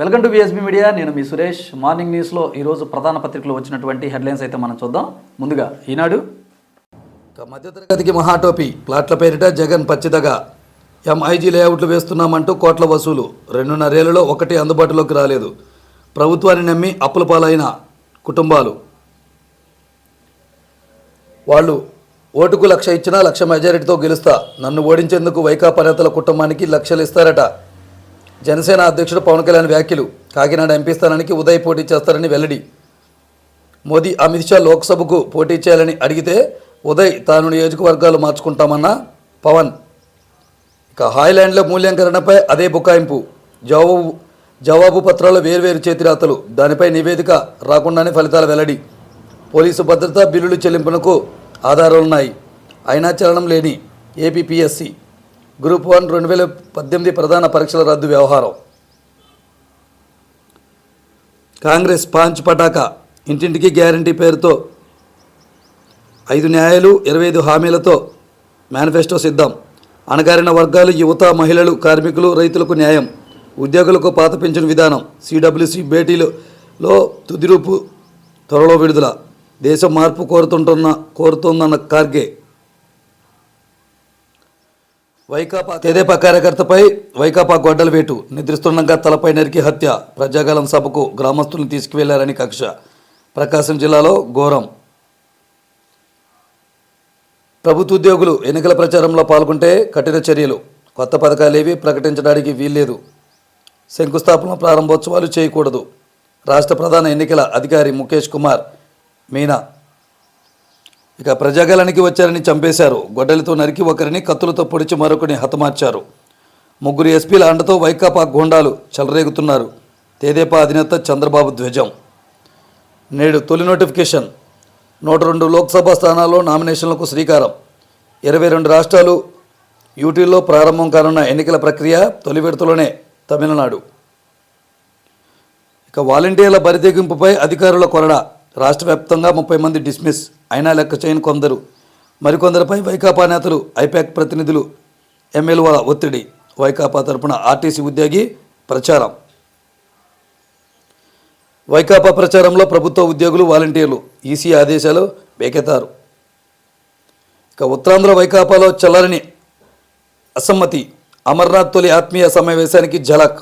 Welcome to బిఎస్బీ media నేను మీ Suresh. Morning న్యూస్లో ఈరోజు ప్రధాన పత్రికలో వచ్చినటువంటి హెడ్లైన్స్ అయితే మనం చూద్దాం. ముందుగా ఈనాడు. మధ్యతరగతికి మహాటోపీ ప్లాట్ల పేరిట జగన్ పచ్చిదగా. ఎంఐజీ లేఅవుట్లు వేస్తున్నామంటూ కోట్ల వసూలు. రెండున్నరేళ్ళలో ఒకటి అందుబాటులోకి రాలేదు. ప్రభుత్వాన్ని నమ్మి అప్పుల పాలైన కుటుంబాలు. వాళ్ళు ఓటుకు లక్ష ఇచ్చినా లక్ష మెజారిటీతో గెలుస్తా. నన్ను ఓడించేందుకు వైకాపా నేతల కుటుంబానికి లక్షలు ఇస్తారట. జనసేన అధ్యక్షుడు పవన్ కళ్యాణ్ వ్యాఖ్యలు. కాకినాడ ఎంపీ స్థానానికి ఉదయ్ పోటీ చేస్తారని వెల్లడి. మోదీ అమిత్ షా లోక్సభకు పోటీ చేయాలని అడిగితే ఉదయ్ తాను నియోజకవర్గాలు మార్చుకుంటామన్న పవన్. ఇక హాయ్లాండ్లో మూల్యాంకరణపై అదే బుకాయింపు. జవాబు జవాబు పత్రాలు వేర్వేరు చేతిరాతలు. దానిపై నివేదిక రాకుండానే ఫలితాల వెల్లడి. పోలీసు భద్రతా బిల్లులు చెల్లింపునకు ఆధారాలున్నాయి. అయినా చలనం లేని ఏపీపీఎస్సీ గ్రూప్ వన్ రెండు వేల పద్దెనిమిది ప్రధాన పరీక్షల రద్దు వ్యవహారం. కాంగ్రెస్ పాంచ్ పటాకా ఇంటింటికి గ్యారంటీ పేరుతో ఐదు న్యాయాలు ఇరవై ఐదు హామీలతో మేనిఫెస్టో సిద్ధం. అణగారిన వర్గాలు యువత మహిళలు కార్మికులు రైతులకు న్యాయం. ఉద్యోగులకు పాత పెన్షన్ విధానం. సిడబ్ల్యూసి భేటీలో తుదిరూపు త్వరలో విడుదల. దేశం మార్పు కోరుతుంటున్న కోరుతోందన్న ఖార్గే వైకాపా తెదేపా కార్యకర్తపై వైకాపా గొడ్డల వేటు నిద్రిస్తుండగా తలపై నరికి హత్య ప్రజాగలం సభకు గ్రామస్తులను తీసుకువెళ్ళారని కక్ష. ప్రకాశం జిల్లాలో ఘోరం. ప్రభుత్వ ఉద్యోగులు ఎన్నికల ప్రచారంలో పాల్గొంటే కఠిన చర్యలు. కొత్త పథకాలేవి ప్రకటించడానికి వీల్లేదు. శంకుస్థాపన ప్రారంభోత్సవాలు చేయకూడదు. రాష్ట్ర ప్రధాన ఎన్నికల అధికారి ముఖేష్ కుమార్ మీనా ఇక ప్రజాగలానికి వచ్చారని చంపేశారు. గొడ్డలితో నరికి ఒకరిని కత్తులతో పొడిచి మరొకరిని హతమార్చారు. ముగ్గురు ఎస్పీల అండతో వైకాపా గోండాలు చెలరేగుతున్నారు. తేదేపా అధినేత చంద్రబాబు ధ్వజం. నేడు తొలి నోటిఫికేషన్. నూట రెండు లోక్సభ స్థానాల్లో నామినేషన్లకు శ్రీకారం. ఇరవై రెండు రాష్ట్రాలు యూటీల్లో ప్రారంభం కానున్న ఎన్నికల ప్రక్రియ తొలి విడతలోనే తమిళనాడు. ఇక వాలంటీర్ల బరితెగింపుపై అధికారుల కొరడా. రాష్ట్ర వ్యాప్తంగా ముప్పై మంది డిస్మిస్ అయినా లెక్క చేయని కొందరు. మరికొందరిపై వైకాపా నేతలు ఐపాక్ ప్రతినిధులు ఎమ్మెల్యేల ఒత్తిడి. వైకాపా తరపున ఆర్టీసీ ఉద్యోగి ప్రచారం. వైకాపా ప్రచారంలో ప్రభుత్వ ఉద్యోగులు వాలంటీర్లు ఈసీ ఆదేశాలు బేకెతారు ఇక ఉత్తరాంధ్ర వైకాపాలో చల్లరని అసమ్మతి. అమర్నాథ్ తొలి ఆత్మీయ సమావేశానికి ఝలక్.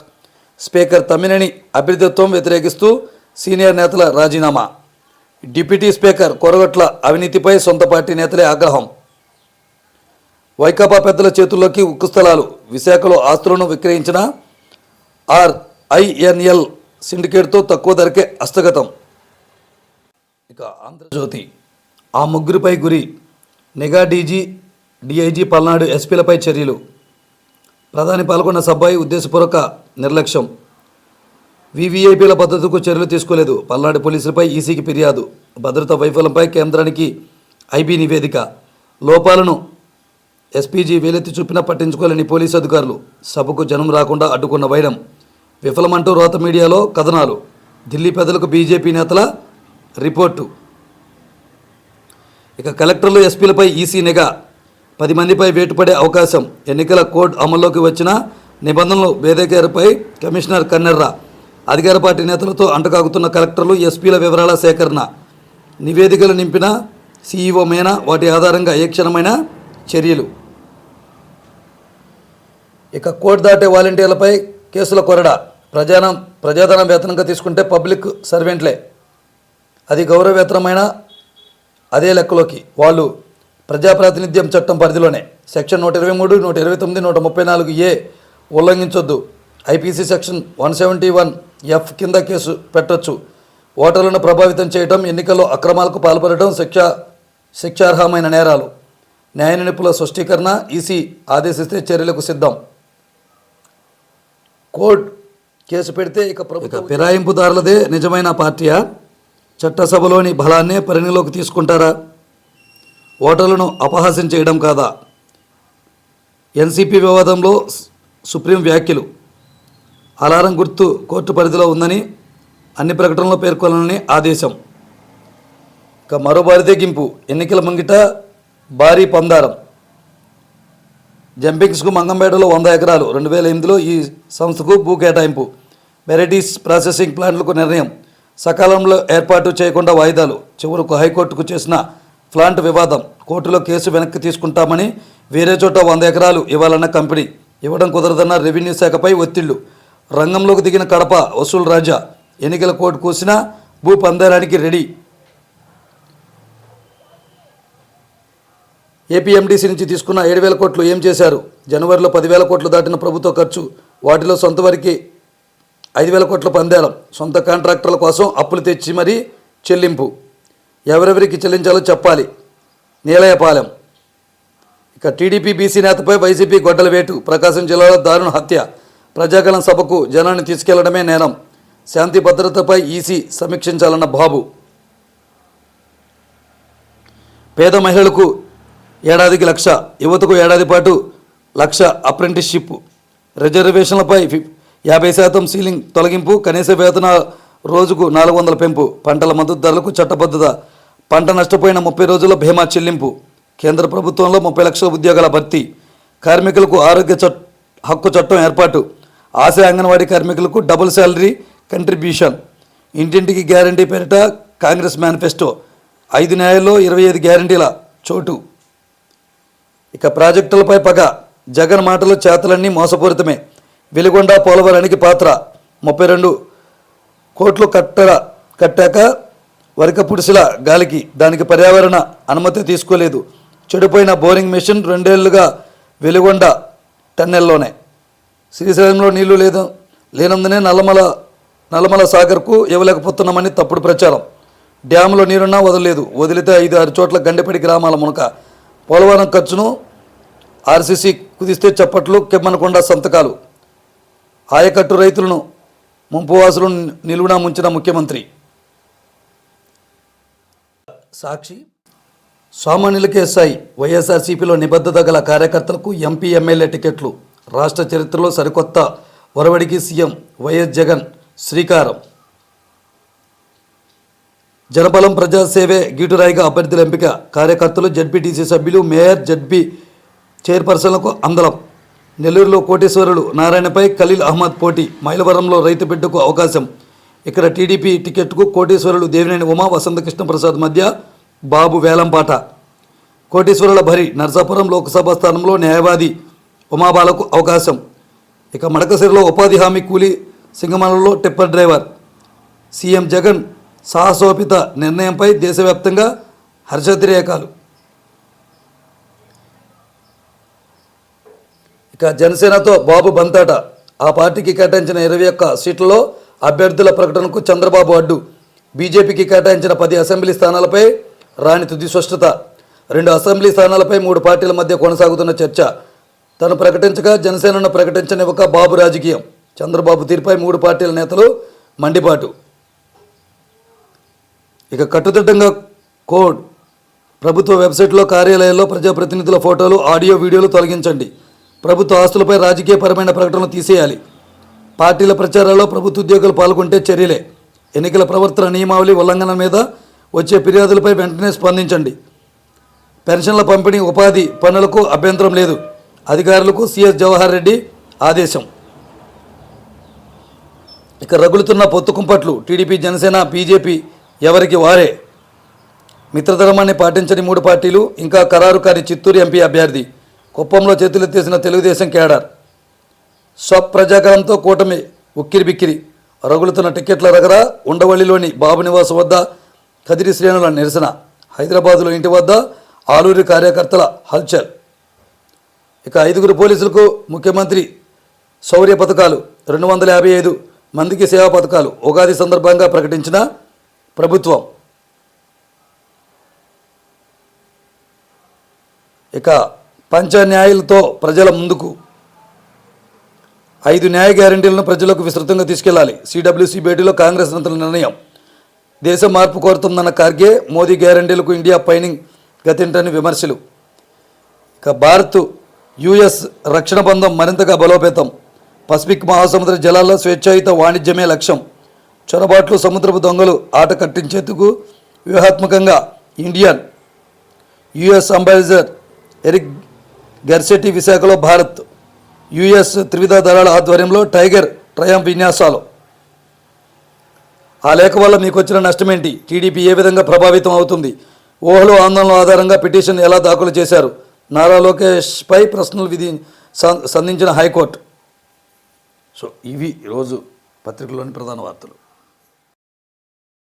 స్పీకర్ తమ్మినేని అభ్యర్థిత్వం వ్యతిరేకిస్తూ సీనియర్ నేతల రాజీనామా. డిప్యూటీ స్పీకర్ కొరగట్ల అవినీతిపై సొంత పార్టీ నేతలే ఆగ్రహం. వైకాపా పెద్దల చేతుల్లోకి ఉక్కు స్థలాలు విశాఖలో ఆస్తులను విక్రయించిన ఆర్ఐఎన్ఎల్ సిండికేట్తో తక్కువ ధరకే హస్తగతం ఇక ఆంధ్రజ్యోతి ఆ ముగ్గురిపై గురి నిఘా డీజీ డిఐజీ పల్నాడు ఎస్పీలపై చర్యలు. ప్రధాని పాల్గొన్న సభ్బాయి ఉద్దేశపూర్వక నిర్లక్ష్యం. వివిఐపీల భద్రతకు చర్యలు తీసుకోలేదు. పల్నాడు పోలీసులపై ఈసీకి ఫిర్యాదు. భద్రతా వైఫల్యంపై కేంద్రానికి ఐబీ నివేదిక. లోపాలను ఎస్పీజీ వేలెత్తి చూపినా పట్టించుకోలేని పోలీసు అధికారులు. సభకు జనం రాకుండా అడ్డుకున్న వైరం. విఫలమంటూ రోత మీడియాలో కథనాలు. ఢిల్లీ పెద్దలకు బీజేపీ నేతల రిపోర్టు. ఇక కలెక్టర్లు ఎస్పీలపై ఈసీ నిఘా. పది మందిపై వేటుపడే అవకాశం. ఎన్నికల కోడ్ అమల్లోకి వచ్చిన నిబంధనలు వేదికపై కమిషనర్ కన్నెర్రా. అధికార పార్టీ నేతలతో అంటకాగుతున్న కలెక్టర్లు ఎస్పీల వివరాల సేకరణ నివేదికలు నింపిన సీఈఓ మేనా వాటి ఆధారంగా ఏ క్షణమైన చర్యలు. ఇక కోర్టు దాటే వాలంటీర్లపై కేసుల కొరడ ప్రజానం ప్రజాధనం వేతనంగా తీసుకుంటే పబ్లిక్ సర్వెంట్లే. అది గౌరవేతరమైన అదే లెక్కలోకి వాళ్ళు ప్రజాప్రాతినిధ్యం చట్టం పరిధిలోనే. సెక్షన్ నూట ఇరవై మూడు నూట ఇరవై తొమ్మిది నూట ముప్పై నాలుగు A ఉల్లంఘించొద్దు. IPC section one seventy one F కింద కేసు పెట్టొచ్చు. ఓటర్లను ప్రభావితం చేయడం ఎన్నికల్లో అక్రమాలకు పాల్పడటం శిక్ష శిక్షార్హమైన నేరాలు. న్యాయ నిపుల స్పష్టీకరణ ఈసీ ఆదేశిస్తే చర్యలకు సిద్ధం. కోర్టు కేసు పెడితే ఇక ప్రభుత్వ ఫిరాయింపుదారులదే నిజమైన పార్టీయా? చట్టసభలోని బలాన్నే పరిగణలోకి తీసుకుంటారా? ఓటర్లను అపహాస్యం చేయడం కాదా? ఎన్సీపీ వివాదంలో సుప్రీం వ్యాఖ్యలు. అలారం గుర్తు కోర్టు పరిధిలో ఉందని అన్ని ప్రకటనలో పేర్కొనాలని ఆదేశం. ఇక మరో బరిదెగింపు ఎన్నికల ముంగిట భారీ పందారం. జంపింగ్స్కు మంగంపేటలో వంద ఎకరాలు రెండు వేల ఎనిమిదిలో ఈ సంస్థకు భూ కేటాయింపు. వెరైటీస్ ప్రాసెసింగ్ ప్లాంట్లకు నిర్ణయం. సకాలంలో ఏర్పాటు చేయకుండా వాయిదాలు. చివరకు హైకోర్టుకు చేసిన ప్లాంట్ వివాదం. కోర్టులో కేసు వెనక్కి తీసుకుంటామని వేరే చోట వంద ఎకరాలు ఇవ్వాలన్న కంపెనీ. ఇవ్వడం కుదరదన్న రెవెన్యూ శాఖపై ఒత్తిళ్ళు. రంగంలోకి దిగిన కడప వసూలు రాజా ఎన్నికల కోర్టు కూసినా భూ పందారానికి రెడీ. ఏపీఎండీసీ నుంచి తీసుకున్న ఏడు వేల కోట్లు ఏం చేశారు? జనవరిలో పదివేల కోట్లు దాటిన ప్రభుత్వ ఖర్చు వాటిలో సొంత వారికి ఐదు వేల కోట్ల పందేలం సొంత కాంట్రాక్టర్ల కోసం అప్పులు తెచ్చి మరీ చెల్లింపు. ఎవరెవరికి చెల్లించాలో చెప్పాలి. నీలయపాలెం. ఇక టీడీపీ బీసీ నేతపై వైసీపీ గొడ్డల వేటు ప్రకాశం జిల్లాలో దారుణ హత్య. ప్రజాగలం సభకు జనాన్ని తీసుకెళ్ళడమే నేరం. శాంతి భద్రతపై ఈసీ సమీక్షించాలన్న బాబు. పేద మహిళలకు ఏడాదికి లక్ష యువతకు ఏడాది పాటు లక్ష అప్రెంటిస్షిప్. రిజర్వేషన్లపై యాభై శాతం సీలింగ్ తొలగింపు కనీస వేతన రోజుకు నాలుగు వందల పెంపు. పంటల మద్దతు ధరలకు చట్టబద్ధత. పంట నష్టపోయిన ముప్పై రోజుల భీమా చెల్లింపు. కేంద్ర ప్రభుత్వంలో ముప్పై లక్షల ఉద్యోగాల భర్తీ. కార్మికులకు ఆరోగ్య చట్ హక్కు చట్టం ఏర్పాటు. ఆశా అంగన్వాడీ కార్మికులకు డబుల్ శాలరీ కంట్రిబ్యూషన్. ఇంటింటికి గ్యారంటీ పేరిట కాంగ్రెస్ మేనిఫెస్టో ఐదు న్యాయాల్లో ఇరవై ఐదు గ్యారంటీల చోటు. ఇక ప్రాజెక్టులపై పగ జగన్ మాటలు చేతలన్నీ మోసపూరితమే. వెలిగొండ పోలవరానికి పాత్ర ముప్పై రెండు కోట్లు కట్టర కట్టాక వరిక పుడిసిల గాలికి దానికి పర్యావరణ అనుమతి తీసుకోలేదు. చెడిపోయిన బోరింగ్ మెషిన్ రెండేళ్ళుగా వెలుగొండ టన్నెల్లోనే. శ్రీశైలంలో నీళ్ళు లేదు. లేనందునే నల్లమల నల్లమల సాగర్కు ఇవ్వలేకపోతున్నామని తప్పుడు ప్రచారం. డ్యాములో నీరున్నా వదలలేదు. వదిలితే ఐదు ఆరు చోట్ల గండెపడి గ్రామాల మునక. పోలవరం ఖర్చును ఆర్సీసీ కుదిస్తే చప్పట్లు కెమ్మనకొండ సంతకాలు. ఆయకట్టు రైతులను ముంపువాసులు నిలువునా ముంచిన ముఖ్యమంత్రి. సాక్షి సామాన్యులకే సాయి వైఎస్ఆర్సీపీలో నిబద్ధత గల కార్యకర్తలకు ఎంపీ ఎమ్మెల్యే టికెట్లు. రాష్ట్ర చరిత్రలో సరికొత్త ఒరవడికి సీఎం వైఎస్ జగన్ శ్రీకారం. జనబలం ప్రజాసేవే గీటురాయిగా అభ్యర్థుల ఎంపిక. కార్యకర్తలు జడ్పీటీసీ సభ్యులు మేయర్ జడ్పీ చైర్పర్సన్లకు అందలం. నెల్లూరులో కోటేశ్వరులు నారాయణపై ఖలీల్ అహ్మద్ పోటీ. మైలవరంలో రైతు బిడ్డకు అవకాశం. ఇక్కడ టీడీపీ టికెట్కు కోటేశ్వరులు దేవినేని ఉమా వసంతకృష్ణ ప్రసాద్ మధ్య బాబు వేలంపాట. కోటేశ్వరుల భరి నర్సాపురం లోక్సభ స్థానంలో న్యాయవాది ఉమాబాలకు అవకాశం. ఇక మడకసిరిలో ఉపాధి హామీ కూలీ సింగమలలో టిప్పర్ డ్రైవర్. సీఎం జగన్ సాహసోపిత నిర్ణయంపై దేశవ్యాప్తంగా హర్షాతిరేకాలు ఇక జనసేనతో బాబు బంతాట. ఆ పార్టీకి కేటాయించిన ఇరవై ఒక్క సీట్లలో అభ్యర్థుల ప్రకటనకు చంద్రబాబు అడ్డు. బీజేపీకి కేటాయించిన పది అసెంబ్లీ స్థానాలపై రాణి తుది స్పష్టత. రెండు అసెంబ్లీ స్థానాలపై మూడు పార్టీల మధ్య కొనసాగుతున్న చర్చ. తను ప్రకటించగా జనసేనను ప్రకటించనివ్వక బాబు రాజకీయం. చంద్రబాబు తీరుపై మూడు పార్టీల నేతలు మండిపాటు. ఇక కట్టుదిట్టంగా కోడ్. ప్రభుత్వ వెబ్సైట్లో కార్యాలయాల్లో ప్రజాప్రతినిధుల ఫోటోలు ఆడియో వీడియోలు తొలగించండి. ప్రభుత్వ ఆస్తులపై రాజకీయపరమైన ప్రకటనలు తీసేయాలి. పార్టీల ప్రచారాల్లో ప్రభుత్వ ఉద్యోగులు పాల్గొంటే చర్యలే. ఎన్నికల ప్రవర్తన నియమావళి ఉల్లంఘన మీద వచ్చే ఫిర్యాదులపై వెంటనే స్పందించండి. పెన్షన్ల పంపిణీ ఉపాధి పనులకు అభ్యంతరం లేదు. అధికారులకు సిఎస్ జవహర్ రెడ్డి ఆదేశం. ఇక రగులుతున్న పొత్తు కుంపట్లు టీడీపీ జనసేన బీజేపీ ఎవరికి వారే? మిత్రధర్మాన్ని పాటించని మూడు పార్టీలు ఇంకా ఖరారు కాని చిత్తూరు ఎంపీ అభ్యర్థి కుప్పంలో చేతులెత్తేసిన తెలుగుదేశం కేడర్. స్వప్రజాకరంతో కూటమి ఉక్కిరి బిక్కిరి రగులుతున్న టికెట్ల రగర ఉండవల్లిలోని బాబు నివాస్ వద్ద కదిరి శ్రేణుల నిరసన. హైదరాబాదులో ఇంటి వద్ద ఆలూరి కార్యకర్తల హల్చల్. ఇక ఐదుగురు పోలీసులకు ముఖ్యమంత్రి శౌర్య పథకాలు. రెండు వందల యాభై ఐదు మందికి సేవా పథకాలు. ఉగాది సందర్భంగా ప్రకటించిన ప్రభుత్వం. ఇక పంచ న్యాయులతో ప్రజల ముందుకు. ఐదు న్యాయ గ్యారంటీలను ప్రజలకు విస్తృతంగా తీసుకెళ్ళాలి. సిడబ్ల్యూసీ భేటీలో కాంగ్రెస్ నేతల నిర్ణయం. దేశం మార్పు కోరుతుందన్న ఖార్గే మోదీ గ్యారంటీలకు ఇండియా పైనింగ్ గతింటని విమర్శలు. ఇక భారత్ యుఎస్ రక్షణ బంధం మరింతగా బలోపేతం. పసిఫిక్ మహాసముద్ర జలాల్లో స్వేచ్ఛాయుత వాణిజ్యమే లక్ష్యం. చొరబాట్లు సముద్రపు దొంగలు ఆట కట్టించేందుకు వ్యూహాత్మకంగా Indian US ambassador Eric Garcetti విశాఖలో భారత్ యుఎస్ త్రివిధ దళాల ఆధ్వర్యంలో టైగర్ ట్రయం విన్యాసాలు. ఆ లేఖ వల్ల మీకు వచ్చిన నష్టమేంటి? టీడీపీ ఏ విధంగా ప్రభావితం అవుతుంది? ఊహలు ఆందోళన ఆధారంగా పిటిషన్ ఎలా దాఖలు చేశారు? నారా లోకేష్పై ప్రశ్నలు విధి సంధించిన హైకోర్టు. సో ఇవి ఈరోజు పత్రికలోని ప్రధాన వార్తలు.